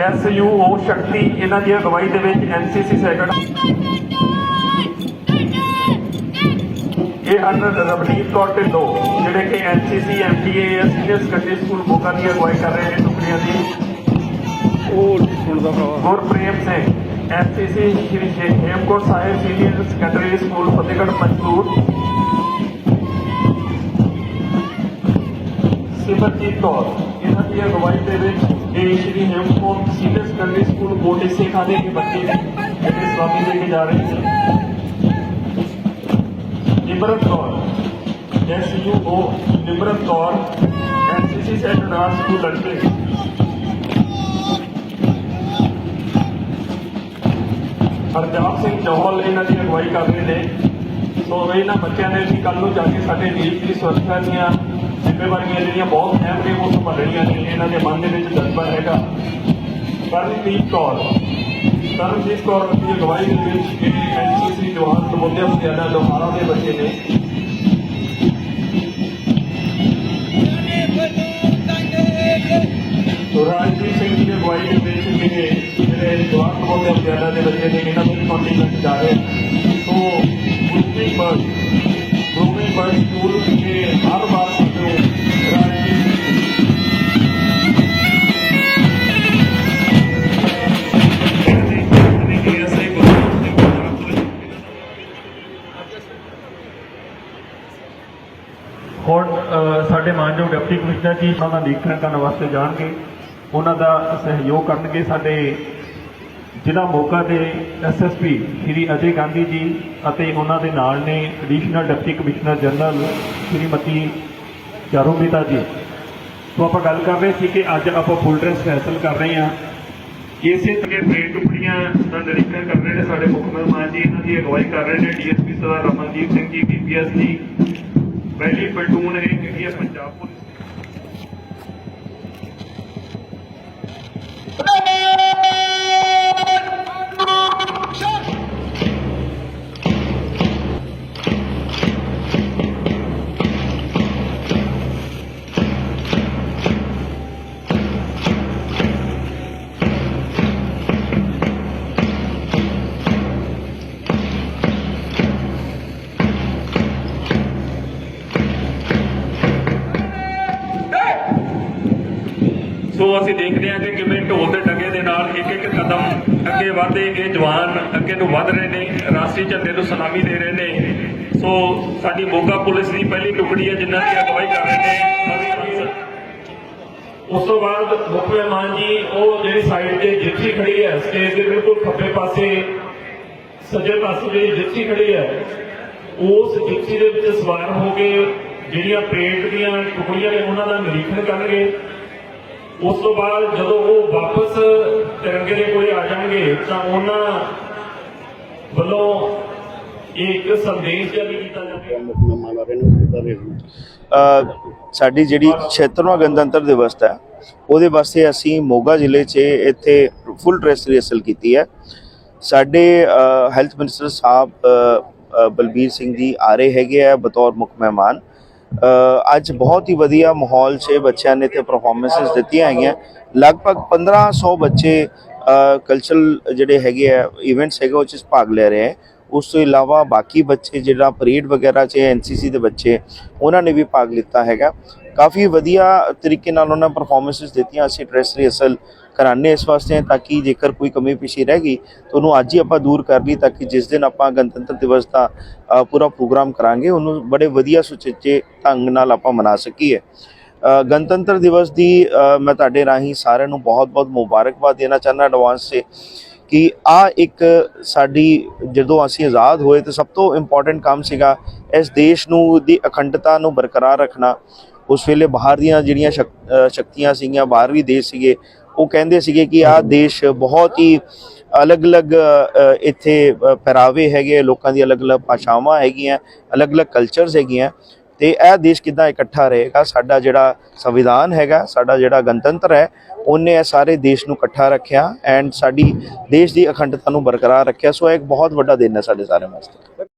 ਐਸਯੂਓ ਸ਼ਕਤੀ ਇਹਨਾਂ ਦੀ ਅਗਵਾਈ ਦੇ ਵਿੱਚ ਐਨਸੀਸੀ ਸੈਕਟਰ ਇਹ ਹਨ ਰਵਨੀਤ ਕੌਰ ਢਿੱਲੋਂ ਜਿਹੜੇ ਕਿ NCC MTA senior secondary school Moga ਦੀ ਅਗਵਾਈ ਕਰ ਰਹੇ ਨੇ ਟੁਕੜੀਆਂ ਦੀ। ਉਹ ਸੁਣਦਾ ਭਰਾਵਾ। Gurprem Singh NCC Shri Hemkot Sahib senior secondary school Fatehgarh Panjur Simarjit Kaur ਇਹਨਾਂ ਦੀ ਅਗਵਾਈ ਦੇ ਵਿੱਚ ਇਹ Shri Hemkot senior secondary school ਬੋਡੇ ਸਿਖਾਣੇ ਦੇ ਬੱਚੇ ਜਿਹੜੇ ਸਵਾਮੀ ਦੇ ਕੇ ਜਾ ਰਹੇ ਨੇ Nimrat Kaur SUO Nimrat Kaur NCC secondary school ਲੜਕੇ ਹਰਜਾਪ ਸਿੰਘ ਜੋਹਲ ਇਹਨਾਂ ਦੀ ਅਗਵਾਈ ਕਰ ਰਹੇ ਨੇ ਸੋ ਇਹਨਾਂ ਬੱਚਿਆਂ ਨੇ ਵੀ ਕੱਲ ਨੂੰ ਜਾ ਕੇ ਸਾਡੇ ਦੇਸ਼ ਦੀ ਸੁਰੱਖਿਆ ਦੀਆਂ ਜ਼ਿੰਮੇਵਾਰੀਆਂ ਜਿਹੜੀਆਂ ਬਹੁਤ ਅਹਿਮ ਨੇ, ਉਹ ਸੰਭਾਲਣੀਆਂ ਨੇ, ਇਹਨਾਂ ਦੇ ਮਨ ਦੇ ਵਿੱਚ ਜਜ਼ਬਾ ਹੈਗਾ। ਕਰਨਦੀਪ ਕੌਰ ਕਰਨਦੀਪ ਕੌਰ ਦੀ ਅਗਵਾਈ ਦੇ ਵਿੱਚ ਇਹ ਐਨਸੀਸੀ ਜਵਾਨ ਨਵੋਦਿਆ ਵਿਦਿਆਲਾ ਲੋਹਾਰਾ ਦੇ ਬੱਚੇ ਨੇ। ਸੋ ਰਾਜਦੀਪ ਸਿੰਘ ਜੀ ਦੀ ਅਗਵਾਈ ਦੇ ਵਿੱਚ ਇਹ ਜਿਹੜੇ ਜਵਾਨ ਨਵੋਦਿਆ ਵਿਦਿਆਲਾ ਦੇ ਬੱਚੇ ਨੇ, ਇਹਨਾਂ ਨੂੰ ਕੰਟੀਨੈਂਟ ਜਾ ਰਹੇ ਹੁਣ ਸਾਡੇ ਮਾਨਯੋਗ ਡਿਪਟੀ ਕਮਿਸ਼ਨਰ ਜੀ, ਉਹਨਾਂ ਦਾ ਨਿਰੀਖਣ ਕਰਨ ਵਾਸਤੇ ਜਾਣਗੇ। ਉਹਨਾਂ ਦਾ ਸਹਿਯੋਗ ਕਰਨਗੇ ਸਾਡੇ ਜ਼ਿਲ੍ਹਾ ਮੋਗਾ ਦੇ ਐਸਐਸਪੀ ਸ਼੍ਰੀ ਅਜੇ ਗਾਂਧੀ ਜੀ ਅਤੇ ਉਹਨਾਂ ਦੇ ਨਾਲ ਨੇ additional deputy commissioner general Shrimati Charumita ji. ਤੋਂ ਆਪਾਂ ਗੱਲ ਕਰ ਰਹੇ ਸੀ ਕਿ ਅੱਜ ਆਪਾਂ ਫੁੱਲ ਡਰੈਸ ਹਾਸਲ ਕਰ ਰਹੇ ਹਾਂ। ਇਸੇ ਤਰ੍ਹਾਂ ਪਰੇਡ ਟੁਕੜੀਆਂ ਦਾ ਨਿਰੀਖਣ ਕਰ ਰਹੇ ਨੇ ਸਾਡੇ ਮੁੱਖ ਮਹਿਮਾਨ ਜੀ। ਇਹਨਾਂ ਦੀ ਅਗਵਾਈ ਕਰ ਰਹੇ ਨੇ ਡੀਐਸਪੀ ਸਰਦਾਰ ਰਮਨਦੀਪ ਸਿੰਘ ਜੀ ਬੀਪੀਐਸ ਜੀ ਪਹਿਲੀ ਪਲਟੂਨ ਇਹ ਜਿਹੜੀ ਹੈ ਪੰਜਾਬ ਪੁਲਿਸ ਸੋ ਅਸੀਂ ਦੇਖਦੇ ਹਾਂ ਕਿ ਕਿਵੇਂ ਢੋਲ ਦੇ ਡੱਗੇ ਦੇ ਨਾਲ ਇੱਕ ਇੱਕ ਕਦਮ ਅੱਗੇ ਵਧਦੇ ਇਹ ਜਵਾਨ ਅੱਗੇ ਨੂੰ ਵਧ ਰਹੇ ਨੇ, ਰਾਸ਼ਟਰੀ ਝੰਡੇ ਨੂੰ ਸਲਾਮੀ ਦੇ ਰਹੇ ਨੇ। ਸੋ ਸਾਡੀ ਮੋਗਾ ਪੁਲਿਸ ਦੀ ਪਹਿਲੀ ਟੁਕੜੀ ਹੈ ਜਿਨ੍ਹਾਂ ਦੀ ਅਗਵਾਈ ਕਰ ਰਹੇ ਨੇ। ਉਸ ਤੋਂ ਬਾਅਦ ਮੁੱਖ ਮਹਿਮਾਨ ਜੀ, ਉਹ ਜਿਹੜੀ ਸਾਈਡ ਤੇ ਜਿੱਥੀ ਖੜੀ ਹੈ ਸਟੇਜ ਦੇ ਬਿਲਕੁਲ ਖੱਬੇ ਪਾਸੇ ਸੱਜੇ ਪਾਸੇ ਜਿਹੜੀ ਜਿੱਥੀ ਖੜੀ ਹੈ, ਉਸ ਜਿੱਥੀ ਦੇ ਵਿੱਚ ਸਵਾਰ ਹੋ ਕੇ ਜਿਹੜੀਆਂ ਪਰੇਡ ਦੀਆਂ ਟੁਕੜੀਆਂ ਨੇ, ਉਹਨਾਂ ਦਾ ਨਿਰੀਖਣ ਕਰਨਗੇ। ਉਸ ਤੋਂ ਬਾਅਦ ਜਦੋਂ ਉਹ ਵਾਪਸ ਤਿਰੰਗੇ ਦੇ ਕੋਲੇ ਆ ਜਾਣਗੇ, ਤਾਂ ਉਹਨਾਂ ਵੱਲੋਂ ਇੱਕ ਸੰਦੇਸ਼ ਜਾਰੀ ਕੀਤਾ ਜਾਵੇਗਾ। ਸਾਡੀ ਜਿਹੜੀ 76ਵਾਂ ਗਣਤੰਤਰ ਦਿਵਸ ਹੈ, ਉਹਦੇ ਵਾਸਤੇ ਅਸੀਂ ਮੋਗਾ ਜ਼ਿਲ੍ਹੇ 'ਚ ਇੱਥੇ ਫੁੱਲ ਡਰੈਸ ਰਿਹਰਸਲ ਕੀਤੀ ਹੈ। ਸਾਡੇ ਹੈਲਥ ਮਿਨਿਸਟਰ ਸਾਹਿਬ ਬਲਬੀਰ ਸਿੰਘ ਜੀ ਆ ਰਹੇ ਹੈਗੇ ਆ, ਬਤੌਰ ਮੁੱਖ ਮਹਿਮਾਨ। ਅੱਜ ਬਹੁਤ ਹੀ ਵਧੀਆ ਮਾਹੌਲ 'ਚ ਬੱਚਿਆਂ ਨੇ ਇੱਥੇ ਪਰਫਾਰਮੈਂਸਸ ਦਿੱਤੀਆਂ ਹੈਗੀਆਂ। ਲਗਭਗ 1500 ਬੱਚੇ ਕਲਚਰਲ ਜਿਹੜੇ ਹੈਗੇ ਆ ਇਵੈਂਟਸ ਹੈਗੇ ਉਹ 'ਚ ਭਾਗ ਲੈ ਰਹੇ ਹੈ ਉਸ ਤੋਂ ਇਲਾਵਾ ਬਾਕੀ ਬੱਚੇ ਜਿਹੜਾ ਪਰੇਡ ਵਗੈਰਾ 'ਚ ਐਨਸੀਸੀ ਦੇ ਬੱਚੇ, ਉਹਨਾਂ ਨੇ ਵੀ ਭਾਗ ਲਿੱਤਾ ਹੈਗਾ। ਕਾਫੀ ਵਧੀਆ ਤਰੀਕੇ ਨਾਲ ਉਹਨਾਂ ਪਰਫਾਰਮੈਂਸਸ ਦਿੱਤੀਆਂ, ਅਸੀਂ ਡਰੈਸ ਰਿਹਰਸਲ ਕਰਾਣੇ ਇਸ ਵਾਸਤੇ ਤਾਂ ਕਿ ਜੇਕਰ ਕੋਈ ਕਮੀ ਪੇਸ਼ੀ ਰਹਿ ਗਈ ਤਾਂ ਉਹਨੂੰ ਅੱਜ ਹੀ ਆਪਾਂ ਦੂਰ ਕਰ ਲਈ ਤਾਂ ਕਿ ਜਿਸ ਦਿਨ ਆਪਾਂ ਗਣਤੰਤਰ ਦਿਵਸ ਦਾ ਪੂਰਾ ਪ੍ਰੋਗਰਾਮ ਕਰਾਂਗੇ, ਉਹਨੂੰ ਬੜੇ ਵਧੀਆ ਸੁਚੱਜੇ ਢੰਗ ਨਾਲ ਆਪਾਂ ਮਨਾ ਸਕੀਏ। ਗਣਤੰਤਰ ਦਿਵਸ ਦੀ ਮੈਂ ਤੁਹਾਡੇ ਰਾਹੀਂ ਸਾਰਿਆਂ ਨੂੰ ਬਹੁਤ-ਬਹੁਤ ਮੁਬਾਰਕਬਾਦ ਦੇਣਾ ਚਾਹੁੰਦਾ ਐਡਵਾਂਸ ਸੇ। ਕਿ ਆ ਇੱਕ ਸਾਡੀ ਜਦੋਂ ਅਸੀਂ ਆਜ਼ਾਦ ਹੋਏ ਤਾਂ ਸਭ ਤੋਂ ਇੰਪੋਰਟੈਂਟ ਕੰਮ ਸੀਗਾ ਇਸ ਦੇਸ਼ ਨੂੰ, ਦੀ ਅਖੰਡਤਾ ਨੂੰ ਬਰਕਰਾਰ ਰੱਖਣਾ। ਉਸ ਵੇਲੇ ਬਾਹਰ ਦੀਆਂ ਜਿਹੜੀਆਂ ਸ਼ਕ- ਸ਼ਕਤੀਆਂ ਸੀਗੀਆਂ ਬਾਹਰਲੀ ਦੇਸ਼ ਸੀਗੇ, ਉਹ ਕਹਿੰਦੇ ਸੀਗੇ ਕਿ ਆਹ ਦੇਸ਼ ਬਹੁਤ ਹੀ ਅਲੱਗ-ਅਲੱਗ ਇੱਥੇ ਪਹਿਰਾਵੇ ਹੈਗੇ ਲੋਕਾਂ ਦੀ ਅਲੱਗ-ਅਲੱਗ ਭਾਸ਼ਾਵਾਂ ਹੈਗੀਆਂ, ਅਲੱਗ-ਅਲੱਗ ਕਲਚਰਸ ਹੈਗੀਆਂ। ਤੇ ਇਹ ਦੇਸ਼ ਕਿੱਦਾਂ ਇਕੱਠਾ ਰਹੇਗਾ? ਸਾਡਾ ਜਿਹੜਾ ਸੰਵਿਧਾਨ ਹੈਗਾ, ਸਾਡਾ ਜਿਹੜਾ ਗਣਤੰਤਰ ਹੈ, ਉਹਨੇ ਇਹ ਸਾਰੇ ਦੇਸ਼ ਨੂੰ ਇਕੱਠਾ ਰੱਖਿਆ ਐਂਡ ਸਾਡੀ ਦੇਸ਼ ਦੀ ਅਖੰਡਤਾ ਨੂੰ ਬਰਕਰਾਰ ਰੱਖਿਆ। ਸੋ ਇਹ ਇੱਕ ਬਹੁਤ ਵੱਡਾ ਦਿਨ ਹੈ ਸਾਡੇ ਸਾਰਿਆਂ ਵਾਸਤੇ।